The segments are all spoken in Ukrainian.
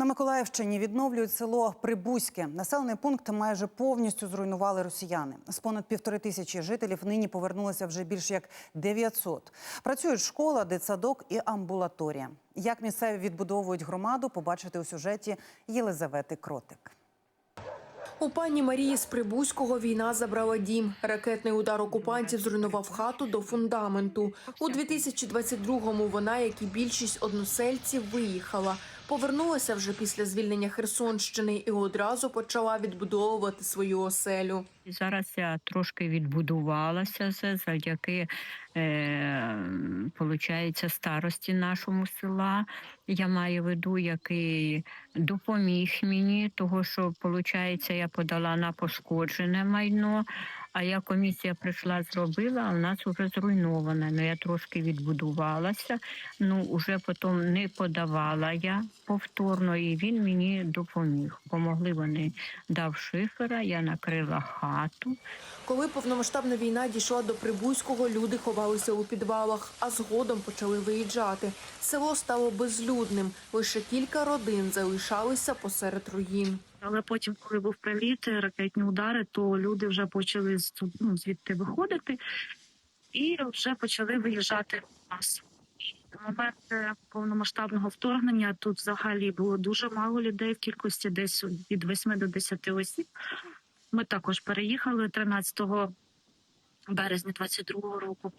На Миколаївщині відновлюють село Прибузьке. Населений пункт майже повністю зруйнували росіяни. З понад півтори тисячі жителів нині повернулося вже більш як 900. Працюють школа, дитсадок і амбулаторія. Як місцеві відбудовують громаду, побачите у сюжеті Єлизавети Кротик. У пані Марії з Прибузького війна забрала дім. Ракетний удар окупантів зруйнував хату до фундаменту. У 2022-му вона, як і більшість односельців, виїхала. Повернулася вже після звільнення Херсонщини і одразу почала відбудовувати свою оселю. Зараз я трошки відбудувалася це завдяки е, получається, старості нашому села. Я маю виду, який допоміг мені, того що получається, я подала на пошкоджене майно. А я комісія прийшла, зробила, а в нас вже зруйноване. Ну я трошки відбудувалася. Ну вже потім не подавала я повторно, і він мені допоміг. Помогли вони дав шифера, я накрила хату. Коли повномасштабна війна дійшла до Прибузького, люди ховалися у підвалах, а згодом почали виїжджати. Село стало безлюдним. Лише кілька родин залишалися посеред руїн. Але потім, коли був приліт, ракетні удари, то люди вже почали ну, звідти виходити і вже почали виїжджати в нас. В момент е, повномасштабного вторгнення тут взагалі було дуже мало людей в кількості десь від 8 до 10 осіб. Ми також переїхали 13 березня 22 року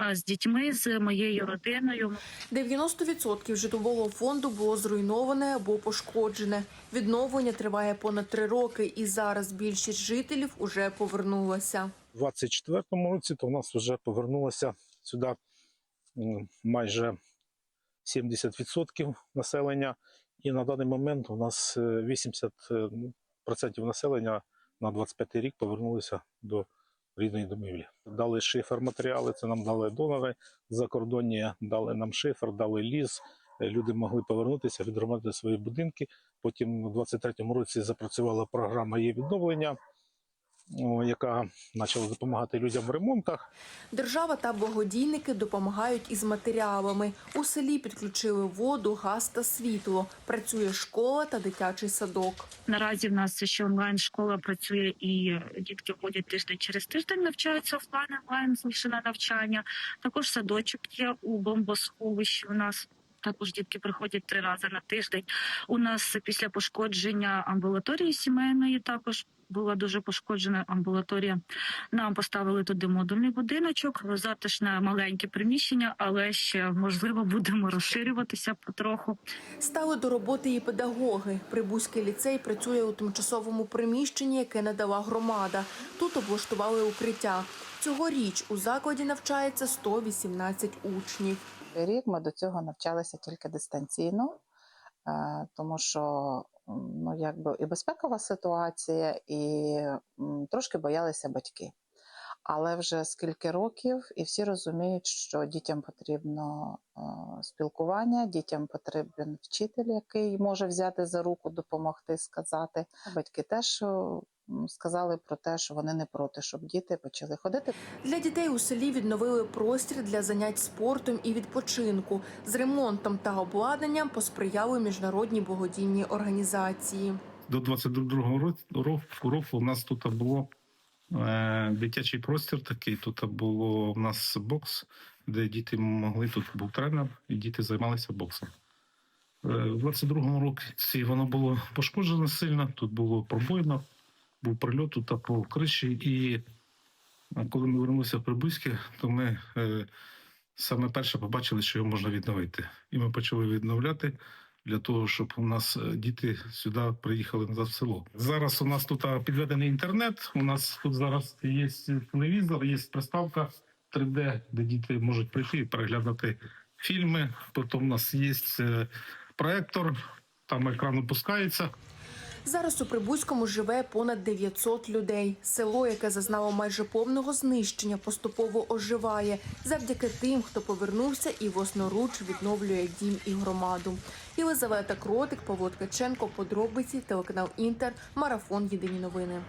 е, з дітьми, з моєю родиною. 90% житлового фонду було зруйноване або пошкоджене. Відновлення триває понад три роки, і зараз більшість жителів уже повернулася. У 24-му році то в нас вже повернулося сюди майже 70% населення, і на даний момент у нас е, 80% населення на 25 рік повернулися до рідної домівлі. Дали шифер матеріали, це нам дали донори закордонні, дали нам шифер, дали ліс. Люди могли повернутися, відремонтувати свої будинки. Потім у 23-му році запрацювала програма є відновлення, яка почала допомагати людям в ремонтах. Держава та благодійники допомагають із матеріалами. У селі підключили воду, газ та світло. Працює школа та дитячий садок. Наразі в нас ще онлайн школа працює, і дітки ходять тиждень через тиждень, навчаються офлайн, онлайн змішане навчання. Також садочок є у бомбосховищі. У нас також дітки приходять три рази на тиждень. У нас після пошкодження амбулаторії сімейної також. Була дуже пошкоджена амбулаторія. Нам поставили туди модульний будиночок, затишне маленьке приміщення, але ще можливо будемо розширюватися потроху. Стали до роботи і педагоги. Прибузький ліцей працює у тимчасовому приміщенні, яке надала громада. Тут облаштували укриття. Цьогоріч у закладі навчається 118 учнів. Рік ми до цього навчалися тільки дистанційно, е, тому що ну, якби і безпекова ситуація, і трошки боялися батьки. Але вже скільки років, і всі розуміють, що дітям потрібно е, спілкування, дітям потрібен вчитель, який може взяти за руку, допомогти, сказати. Батьки теж е, сказали про те, що вони не проти, щоб діти почали ходити Для дітей у селі відновили простір для занять спортом і відпочинку. З ремонтом та обладнанням посприяли міжнародні благодійні організації. до 22-го року, року у нас тут було дитячий простір такий. Тут було у нас бокс, де діти могли, тут був тренер, і діти займалися боксом. Е, в 22-му році воно було пошкоджено сильно, тут було пробоїно, був прильот тут по криші. І е, коли ми вернулися в Прибузьке, то ми е, саме перше побачили, що його можна відновити. І ми почали відновляти для того, щоб у нас е, діти сюди приїхали назад в село. Зараз у нас тут підведений інтернет. У нас тут зараз є телевізор, є приставка 3D, де діти можуть прийти і переглядати фільми. Потім у нас є е, проектор, там екран опускається. Зараз у Прибузькому живе понад 900 людей. Село, яке зазнало майже повного знищення, поступово оживає завдяки тим, хто повернувся і власноруч відновлює дім і громаду. Єлизавета Кротик, Павло Ткаченко, подробиці, телеканал Інтер, марафон Єдині новини.